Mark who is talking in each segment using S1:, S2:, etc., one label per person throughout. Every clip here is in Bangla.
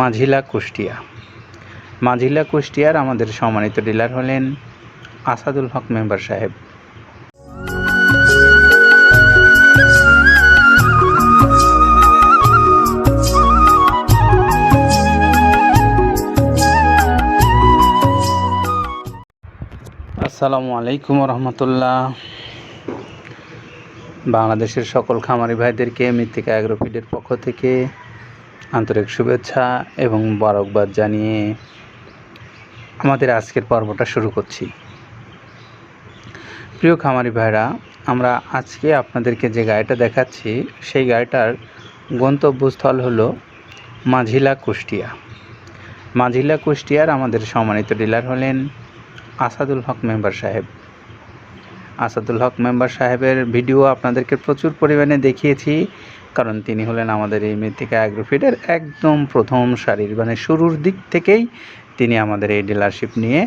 S1: মাঝিলা কুষ্টিয়া। মাঝিলা কুষ্টিয়ার আমাদের সম্মানিত ডিলার হলেন আসাদুল হক মেম্বার সাহেব। আসসালামু আলাইকুম রহমতুল্লাহ। বাংলাদেশের সকল খামারি ভাইদেরকে মৃত্তিকা অ্যাগ্রোফিডের পক্ষ থেকে আন্তরিক শুভেচ্ছা এবং বরকবাদ জানিয়ে আমাদের আজকের পর্বটা শুরু করছি। প্রিয় খামারি ভাইরা, আমরা আজকে আপনাদেরকে যে গাড়িটা দেখাচ্ছি, সেই গাড়িটার গন্তব্যস্থল হলো মাঝিলা কুষ্টিয়া। মাঝিলা কুষ্টিয়ার আমাদের সম্মানিত ডিলার হলেন আসাদুল হক মেম্বার সাহেব। আসাদুল হক মেম্বার সাহেবের ভিডিও আপনাদেরকে প্রচুর পরিমাণে দেখিয়েছি। কারণ তিনি হলেন আমাদের এই মৃত্তিকা অ্যাগ্রোফিডের একদম প্রথম সারির মানে শুরুর দিক থেকেই তিনি আমাদের এই ডিলারশিপ নিয়ে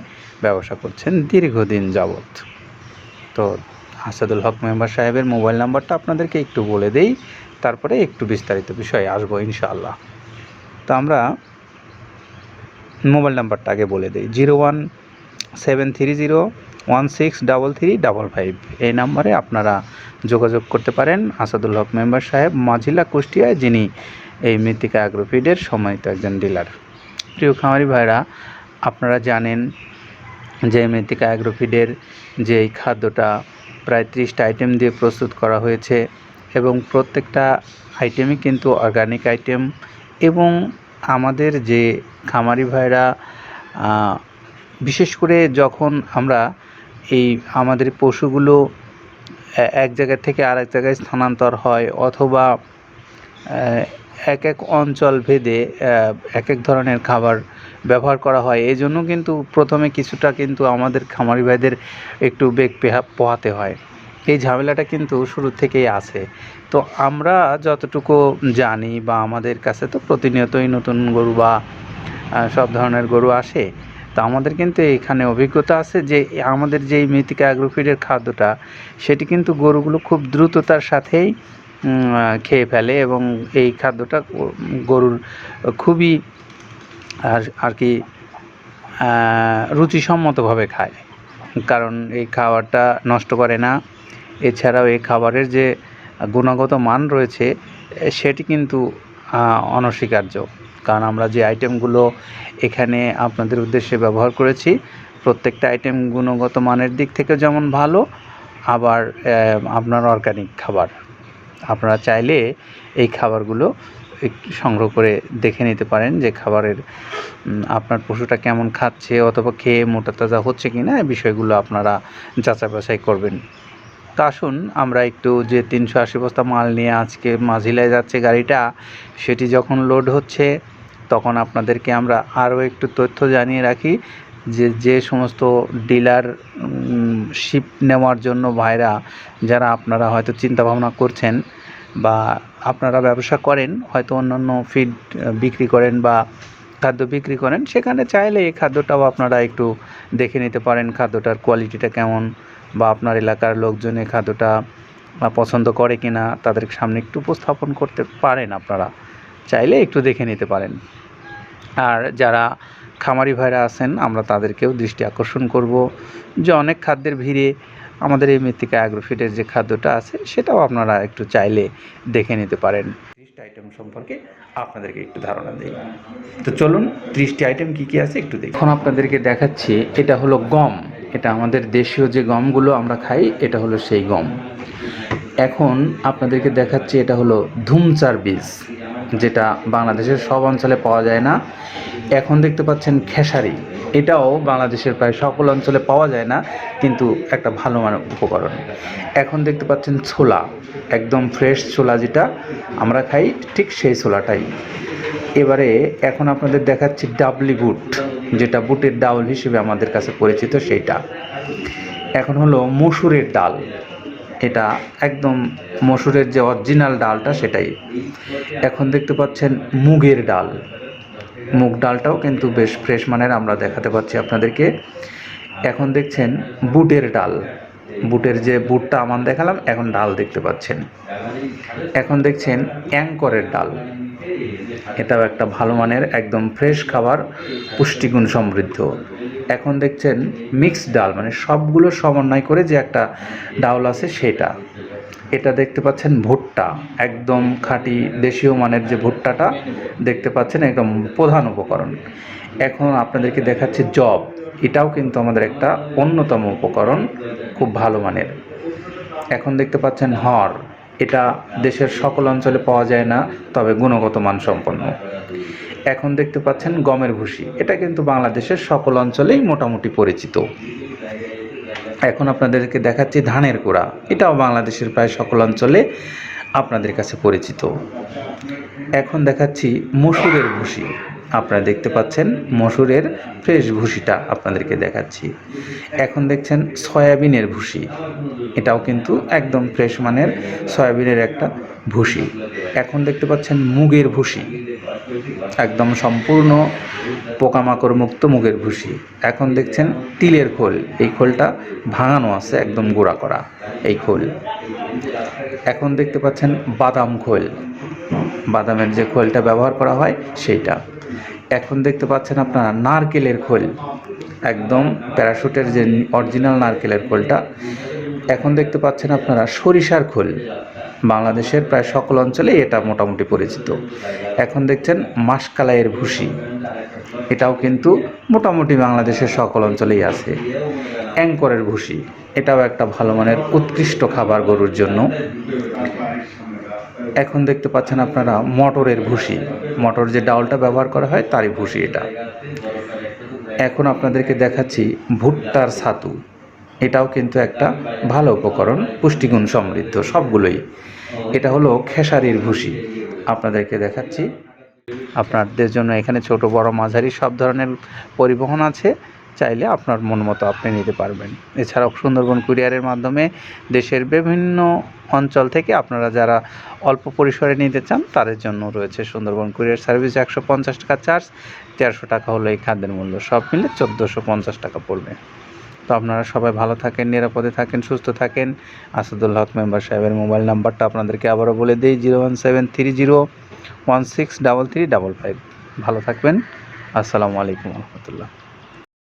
S1: ব্যবসা করছেন দীর্ঘদিন যাবৎ। তো আসাদুল হক মেম্বার সাহেবের মোবাইল নাম্বারটা আপনাদেরকে একটু বলে দেই, তারপরে একটু বিস্তারিত বিষয়ে আসব ইনশাআল্লাহ। তো আমরা মোবাইল নাম্বারটা আগে বলে দিই, zero one seven three zero one six double three double five এই নাম্বারে আপনারা যোগাযোগ করতে পারেন আসাদুল হক মেম্বার সাহেব মাঝিলা কুষ্টিয়ায়, যিনি এই মৃত্তিকা অ্যাগ্রোফিডের সম্মানিত একজন ডিলার প্রিয় খামারি ভাইরা, আপনারা জানেন যে মৃত্তিকা অ্যাগ্রোফিডের যে এই খাদ্যটা প্রায় ত্রিশটা আইটেম দিয়ে প্রস্তুত করা হয়েছে এবং প্রত্যেকটা আইটেমই কিন্তু অর্গানিক আইটেম এবং আমাদের যে খামারি ভাইরা বিশেষ করে যখন আমরা এই আমাদের পশুগুলো এক জায়গা থেকে আরেক জায়গায় স্থানান্তর হয় অথবা এক এক অঞ্চল ভেদে এক এক ধরনের খাবার ব্যবহার করা হয়। এই জন্য কিন্তু প্রথমে কিছুটা কিন্তু আমাদের খামারি ভাইদের একটু বেগ পেহা- পোহাতে হয়। এই ঝামেলাটা কিন্তু শুরু থেকেই আছে। তো আমরা যতটুকু জানি বা আমাদের কাছে তো প্রতিনিয়তই নতুন গরু বা সব ধরনের গরু আসে। তো আমাদের কিন্তু এখানে অভিজ্ঞতা আছে যে আমাদের যে এই মৃত্তিকা অ্যাগ্রোফিডের খাদ্যটা, সেটি কিন্তু গরুগুলো খুব দ্রুততার সাথেই খেয়ে ফেলে এবং এই খাদ্যটা গরুর খুবই আর আর কি রুচিসম্মতভাবে খায়। কারণ এই খাবারটা নষ্ট করে না। এছাড়াও এই খাবারের যে গুণগত মান রয়েছে, সেটি কিন্তু অনস্বীকার্য। কারণ আমরা যে আইটেমগুলো এখানে আপনাদের উদ্দেশ্যে ব্যবহার করেছি, প্রত্যেকটা আইটেম গুণগত মানের দিক থেকে যেমন ভালো, আবার আপনার অর্গানিক খাবার। আপনারা চাইলে এই খাবারগুলো সংগ্রহ করে দেখে নিতে পারেন যে খাবারের আপনার পশুটা কেমন খাচ্ছে অথবা খেয়ে মোটা তাজা হচ্ছে কি না বিষয়গুলো আপনারা যাচাই বাছাই করবেন। তো আসুন, আমরা একটু যে তিনশো আশি বস্তা মাল নিয়ে আজকে মাঝিলায় যাচ্ছে গাড়িটা, সেটি যখন লোড হচ্ছে তখন আপনাদেরকে আমরা আরও একটু তথ্য জানিয়ে রাখি যে যে সমস্ত ডিলার শিপ নেওয়ার জন্য ভাইরা, যারা আপনারা হয়তো চিন্তা ভাবনা করছেন বা আপনারা ব্যবসা করেন, হয়তো অন্যান্য ফিড বিক্রি করেন বা খাদ্য বিক্রি করেন, সেখানে চাইলে এই খাদ্যটাও আপনারা একটু দেখে নিতে পারেন, খাদ্যটার কোয়ালিটিটা কেমন বা আপনার এলাকার লোকজন খাদ্যটা পছন্দ করে কি না তাদের সামনে একটু উপস্থাপন করতে পারেন আপনারা। চাইলে একটু দেখে নিতে পারেন। আর যারা খামারি ভাইরা আছেন আমরা তাদেরকেও দৃষ্টি আকর্ষণ করব যে অনেক খাদ্যের ভিড়ে আমাদের এই মৃত্তিকা অ্যাগ্রোফিটের যে খাদ্যটা আছে সেটাও আপনারা একটু চাইলে দেখে নিতে পারেন। ত্রিশটা আইটেম সম্পর্কে আপনাদেরকে একটু ধারণা দিই। তো চলুন ত্রিশটি আইটেম কি কি আছে একটু দেখি। এখন আপনাদেরকে দেখাচ্ছি এটা হলো গম। এটা আমাদের দেশীয় যে গমগুলো আমরা খাই এটা হলো সেই গম। এখন আপনাদেরকে দেখাচ্ছি এটা হলো ধুমচার বীজ। যেটা বাংলাদেশের সব অঞ্চলে পাওয়া যায় না। এখন দেখতে পাচ্ছেন খেসারি। এটাও বাংলাদেশের প্রায় সকল অঞ্চলে পাওয়া যায় না, কিন্তু একটা ভালো মানের উপকরণ। এখন দেখতে পাচ্ছেন ছোলা, একদম ফ্রেশ ছোলা যেটা আমরা খাই ঠিক সেই ছোলাটাই। এবারে এখন আপনাদের দেখাচ্ছি ডাবলি বুট, যেটা বুটের ডাউল হিসেবে আমাদের কাছে পরিচিত সেইটা। এখন হলো মসুরের ডাল। এটা একদম মসুরের যে অরিজিনাল ডালটা সেটাই। এখন দেখতে পাচ্ছেন মুগের ডাল। মুগ ডালটাও কিন্তু বেশ ফ্রেশ মানের, আমরা দেখাতে পাচ্ছি আপনাদেরকে। এখন দেখছেন বুটের ডাল। বুটের যে বুটটা আমার দেখালাম, এখন ডাল দেখতে পাচ্ছেন। এখন দেখছেন অ্যাঙ্করের ডাল। এটাও একটা ভালো মানের, একদম ফ্রেশ খাবার, পুষ্টিগুণ সমৃদ্ধ। এখন দেখছেন মিক্সড ডাল মানে সবগুলো সমন্বয় করে যে একটা ডাউল আছে সেটা। এটা দেখতে পাচ্ছেন ভুট্টা, একদম খাঁটি দেশীয় মানের যে ভুট্টাটা দেখতে পাচ্ছেন, একদম প্রধান উপকরণ। এখন আপনাদেরকে দেখাচ্ছি জব, এটাও কিন্তু আমাদের একটা অন্যতম উপকরণ, খুব ভালো মানের। এখন দেখতে পাচ্ছেন হর, এটা দেশের সকল অঞ্চলে পাওয়া যায় না, তবে গুণগত মান সম্পন্ন এখন দেখতে পাচ্ছেন গমের ভুসি। এটা কিন্তু বাংলাদেশের সকল অঞ্চলেই মোটামুটি পরিচিত। এখন আপনাদেরকে দেখাচ্ছি ধানের কোড়া। এটাও বাংলাদেশের প্রায় সকল অঞ্চলে আপনাদের কাছে পরিচিত। এখন দেখাচ্ছি মসুরের ভুসি। আপনারা দেখতে পাচ্ছেন মসুরের ফ্রেশ ভুসিটা আপনাদেরকে দেখাচ্ছি। এখন দেখছেন সয়াবিনের ভুসি। এটাও কিন্তু একদম ফ্রেশ মানের সয়াবিনের একটা ভুসি। এখন দেখতে পাচ্ছেন মুগের ভুসি। একদম সম্পূর্ণ পোকামাকড় মুক্ত মুগের ভুসি। এখন দেখছেন তিলের খোল। এই খোলটা ভাঙানো আছে একদম গুঁড়া করা এই খোল। এখন দেখতে পাচ্ছেন বাদাম খোল। বাদামের যে খোলটা ব্যবহার করা হয় সেইটা। এখন দেখতে পাচ্ছেন আপনারা নারকেলের খোল। একদম প্যারাশুটের যে অরিজিনাল নারকেলের খোলটা। এখন দেখতে পাচ্ছেন আপনারা সরিষার খোল। বাংলাদেশের প্রায় সকল অঞ্চলে এটা মোটামুটি পরিচিত। এখন দেখছেন মাসকালাইয়ের ভুসি। এটাও কিন্তু মোটামুটি বাংলাদেশের সকল অঞ্চলেই আছে। অ্যাঙ্করের ভুসি, এটাও একটা ভালো মানের উৎকৃষ্ট খাবার গরুর জন্য। এখন দেখতে পাচ্ছেন আপনারা মটরের ভুসি। মটর যে ডাউলটা ব্যবহার করা হয়, তারই ভুসি এটা। এখন আপনাদেরকে দেখাচ্ছি ভুট্টার ছাতু। এটাও কিন্তু একটা ভালো উপকরণ, পুষ্টিগুণ সমৃদ্ধ, সবগুলোই। এটা হলো খেসারির ভুসি। আপনাদেরকে দেখাচ্ছি। আপনাদের জন্য এখানে ছোট, বড় মাঝারি সব ধরনের পরিবহন আছে। চাইলে আপনার মন মতো আপনি নিতে পারবেন। এছাড়াও সুন্দরবন কুরিয়ারের মাধ্যমে দেশের বিভিন্ন অঞ্চল থেকে আপনারা যারা অল্প পরিসরে নিতে চান, তাদের জন্য রয়েছে সুন্দরবন কুরিয়ার সার্ভিস একশো পঞ্চাশ টাকা চার্জ। তেরোশো টাকা হলো এই খাদ্যের মূল্য। সব মিলে চোদ্দোশো পঞ্চাশ টাকা পড়বে। তো আপনারা সবাই ভালো থাকেন, নিরাপদে থাকেন, সুস্থ থাকেন। আসাদুল হক মেম্বার সাহেবের মোবাইল নাম্বারটা আপনাদেরকে আবারও বলে দিই, zero one seven three zero one six double three double five. ভালো থাকবেন। আসসালামু আলাইকুম রহমতুল্লাহ।